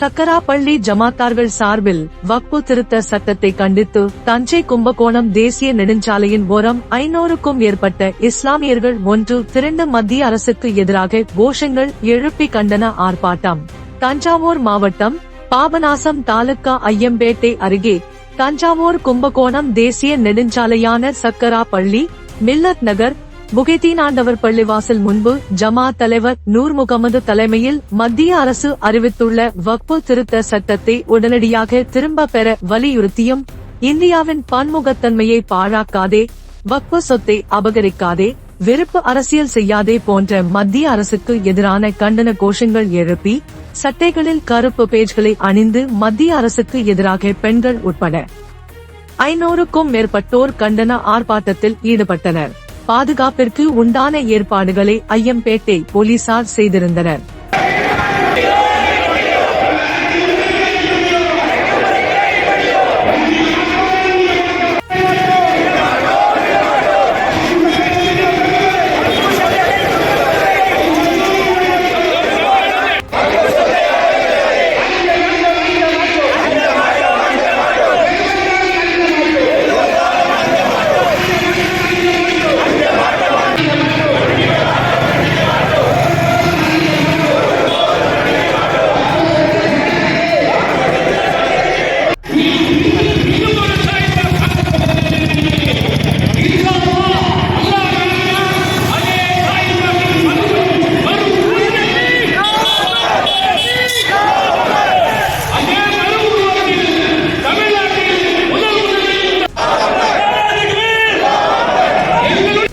சக்கராப்பள்ளி ஜமாத்தார்கள் சார்பில் வக்பு திருத்த சட்டத்தை கண்டித்து தஞ்சை கும்பகோணம் தேசிய நெடுஞ்சாலையின் ஓரம் ஐநூறுக்கும் மேற்பட்ட இஸ்லாமியர்கள் ஒன்று திரண்டு மத்திய அரசுக்கு எதிராக கோஷங்கள் எழுப்பி கண்டன ஆர்ப்பாட்டம். தஞ்சாவூர் மாவட்டம் பாபநாசம் தாலுகா ஐயம்பேட்டை அருகே தஞ்சாவூர் கும்பகோணம் தேசிய நெடுஞ்சாலையான சக்கராப்பள்ளி மில்லத் நகர் புகைதீனாண்டவர் பள்ளிவாசல் முன்பு ஜமாத் தலைவர் நூர் முகமது தலைமையில் மத்திய அரசு அறிவித்துள்ள வக்பு திருத்த சட்டத்தை உடனடியாக திரும்ப பெற வலியுறுத்தியும் இந்தியாவின் பன்முகத்தன்மையை பாழாக்காதே வக்பு சொத்தை அபகரிக்காதே வெறுப்பு அரசியல் செய்யாதே போன்ற மத்திய அரசுக்கு எதிரான கண்டன கோஷங்கள் எழுப்பி சட்டைகளில் கருப்பு பேஜ்களை அணிந்து மத்திய அரசுக்கு எதிராக பெண்கள் உட்பட ஐநூறுக்கும் மேற்பட்டோர் கண்டன ஆர்ப்பாட்டத்தில் ஈடுபட்டனர். பாதுகாப்பிற்கு உண்டான ஏற்பாடுகளை ஐயம்பேட்டை போலீசார் செய்திருந்தனர்.